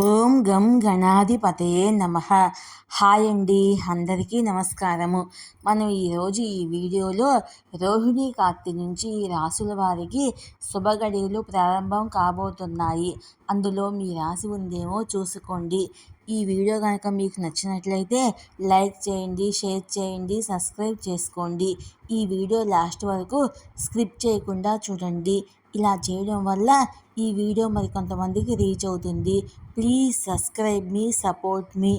ఓం గం గణాధిపతయే నమ. హాయ్ అండి అందరికీ నమస్కారము. మనం ఈరోజు ఈ వీడియోలో రోహిణి కార్తీ నుంచి ఈ రాసుల వారికి శుభగడియలు ప్రారంభం కాబోతున్నాయి. అందులో మీ రాశి ఉందేమో చూసుకోండి. ఈ వీడియో కనుక మీకు నచ్చినట్లయితే లైక్ చేయండి షేర్ చేయండి సబ్స్క్రైబ్ చేసుకోండి. ఈ వీడియో లాస్ట్ వరకు స్క్రిప్ట్ చేయకుండా చూడండి. ఇలా చేయడం వల్ల ఈ వీడియో మరి కొంతమందికి రీచ్ అవుతుంది. ప్లీజ్ సబ్స్క్రైబ్ మీ సపోర్ట్ మీ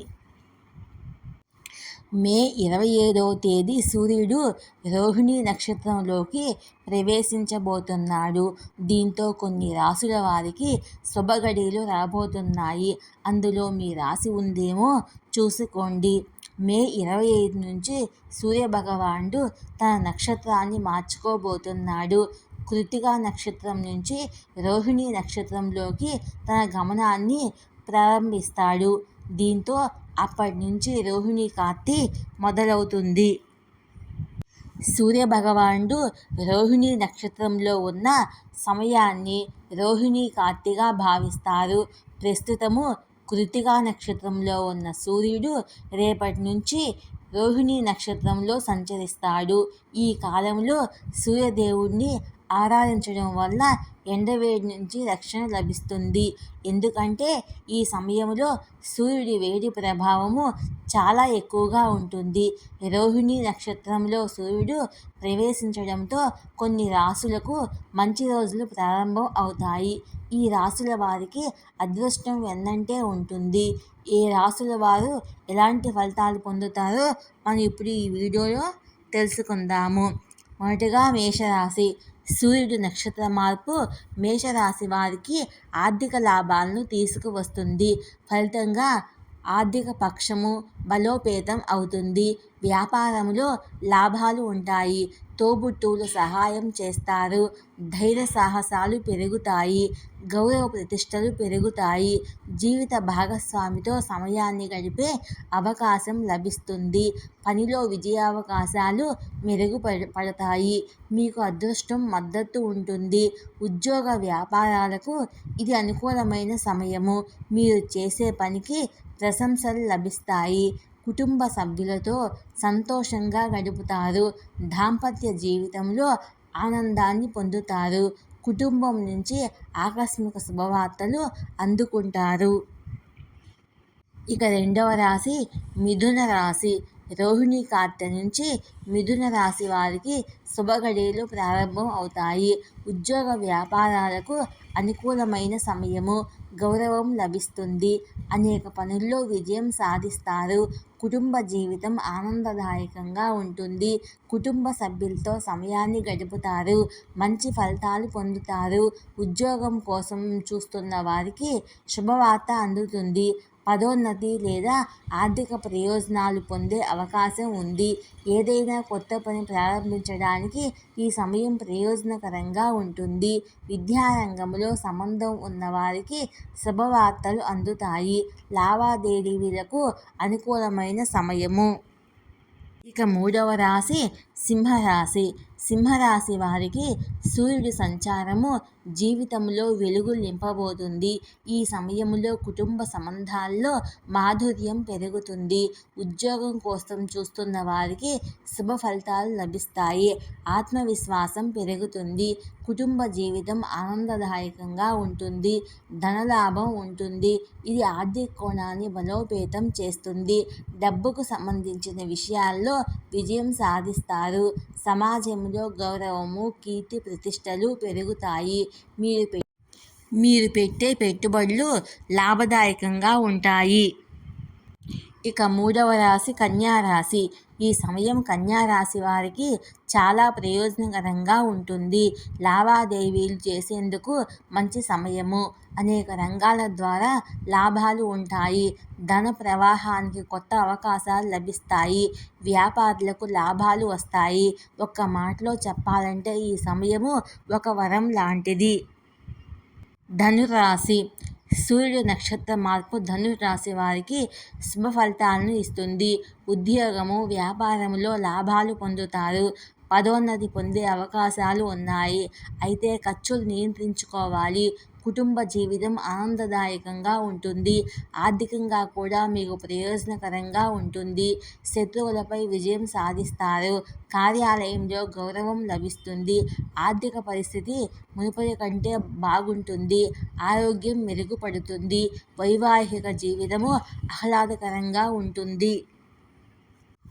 మే ఇరవై ఏడవ తేదీ సూర్యుడు రోహిణి నక్షత్రంలోకి ప్రవేశించబోతున్నాడు. దీంతో కొన్ని రాసుల వారికి శుభగడియలు రాబోతున్నాయి. అందులో మీ రాశి ఉందేమో చూసుకోండి. మే ఇరవై ఐదు నుంచి సూర్యభగవానుడు తన నక్షత్రాన్ని మార్చుకోబోతున్నాడు. కృతికా నక్షత్రం నుంచి రోహిణి నక్షత్రంలోకి తన గమనాన్ని ప్రారంభిస్తాడు. దీంతో అప్పటి నుంచి రోహిణి కార్తీ మొదలవుతుంది. సూర్యభగవానుడు రోహిణి నక్షత్రంలో ఉన్న సమయాన్ని రోహిణి కార్తీగా భావిస్తారు. ప్రస్తుతము కృతికా నక్షత్రంలో ఉన్న సూర్యుడు రేపటి నుంచి రోహిణి నక్షత్రంలో సంచరిస్తాడు. ఈ కాలంలో సూర్యదేవుడిని ఆరాధించడం వల్ల ఎండవేడి నుంచి రక్షణ లభిస్తుంది. ఎందుకంటే ఈ సమయంలో సూర్యుడి వేడి ప్రభావము చాలా ఎక్కువగా ఉంటుంది. రోహిణి నక్షత్రంలో సూర్యుడు ప్రవేశించడంతో కొన్ని రాసులకు మంచి రోజులు ప్రారంభం అవుతాయి. ఈ రాసుల వారికి అదృష్టం వెన్నంటే ఉంటుంది. ఏ రాసుల వారు ఎలాంటి ఫలితాలు పొందుతారో మనం ఇప్పుడు ఈ వీడియోలో తెలుసుకుందాము. మొదటిగా మేషరాశి. సూర్యుడి నక్షత్ర మార్పు మేషరాశి వారికి ఆర్థిక లాభాలను తీసుకువస్తుంది. ఫలితంగా ఆర్థిక పక్షము బలోపేతం అవుతుంది. వ్యాపారంలో లాభాలు ఉంటాయి. తోబుట్టువులు సహాయం చేస్తారు. ధైర్య సాహసాలు పెరుగుతాయి. గౌరవ ప్రతిష్టలు పెరుగుతాయి. జీవిత భాగస్వామితో సమయాన్ని గడిపే అవకాశం లభిస్తుంది. పనిలో విజయావకాశాలు మెరుగుపడతాయి. మీకు అదృష్టం మద్దతు ఉంటుంది. ఉద్యోగ వ్యాపారాలకు ఇది అనుకూలమైన సమయము. మీరు చేసే పనికి ప్రశంసలు లభిస్తాయి. కుటుంబ సభ్యులతో సంతోషంగా గడుపుతారు. దాంపత్య జీవితంలో ఆనందాన్ని పొందుతారు. కుటుంబం నుంచి ఆకస్మిక శుభవార్తలు అందుకుంటారు. ఇక రెండవ రాశి మిథున రాశి. రోహిణి కార్తె నుంచి మిథున రాశి వారికి శుభగడియలు ప్రారంభం అవుతాయి. ఉద్యోగ వ్యాపారాలకు అనుకూలమైన సమయము గౌరవం లభిస్తుంది. అనేక పనుల్లో విజయం సాధిస్తారు. కుటుంబ జీవితం ఆనందదాయకంగా ఉంటుంది. కుటుంబ సభ్యులతో సమయాన్ని గడుపుతారు. మంచి ఫలితాలు పొందుతారు. ఉద్యోగం కోసం చూస్తున్న వారికి శుభవార్త అందుతుంది. పదోన్నతి లేదా ఆర్థిక ప్రయోజనాలు పొందే అవకాశం ఉంది. ఏదైనా కొత్త పని ప్రారంభించడానికి ఈ సమయం ప్రయోజనకరంగా ఉంటుంది. విద్యారంగంలో సంబంధం ఉన్నవారికి శుభవార్తలు అందుతాయి. లావాదేవీలకు అనుకూలమైన సమయము. ఇక మూడవ రాశి సింహరాశి. సింహరాశి వారికి సూర్యుడి సంచారము జీవితంలో వెలుగు నింపబోతుంది. ఈ సమయంలో కుటుంబ సంబంధాల్లో మాధుర్యం పెరుగుతుంది. ఉద్యోగం కోసం చూస్తున్న వారికి శుభ ఫలితాలు లభిస్తాయి. ఆత్మవిశ్వాసం పెరుగుతుంది. కుటుంబ జీవితం ఆనందదాయకంగా ఉంటుంది. ధనలాభం ఉంటుంది. ఇది ఆర్థిక కోణాన్ని బలోపేతం చేస్తుంది. డబ్బుకు సంబంధించిన విషయాల్లో విజయం సాధిస్తారు. సమాజంలో గౌరవము కీర్తి ప్రతిష్టలు పెరుగుతాయి. మీరు మీరు పెట్టే పెట్టుబడులు లాభదాయకంగా ఉంటాయి. ఇక మూడవ రాశి కన్యారాశి ఈ సమయం కన్యారాశి వారికి చాలా ప్రయోజనకరంగా ఉంటుంది. లావాదేవీలు చేసేందుకు మంచి సమయము. అనేక రంగాల ద్వారా లాభాలు ఉంటాయి. ధన ప్రవాహానికి కొత్త అవకాశాలు లభిస్తాయి. వ్యాపారులకు లాభాలు వస్తాయి. ఒక్క మాటలో చెప్పాలంటే ఈ సమయము ఒక వరం లాంటిది. ధనురాశి. సూర్యుడు నక్షత్ర మార్పు ధనురాశి వారికి శుభ ఫలితాలను ఇస్తుంది. ఉద్యోగము వ్యాపారంలో లాభాలు పొందుతారు. పదోన్నతి పొందే అవకాశాలు ఉన్నాయి. అయితే ఖర్చులు నియంత్రించుకోవాలి. కుటుంబ జీవితం ఆనందదాయకంగా ఉంటుంది. ఆర్థికంగా కూడా మీకు ప్రయోజనకరంగా ఉంటుంది. శత్రువులపై విజయం సాధిస్తారు. కార్యాలయంలో గౌరవం లభిస్తుంది. ఆర్థిక పరిస్థితి మునుపటి కంటే బాగుంటుంది. ఆరోగ్యం మెరుగుపడుతుంది. వైవాహిక జీవితము ఆహ్లాదకరంగా ఉంటుంది.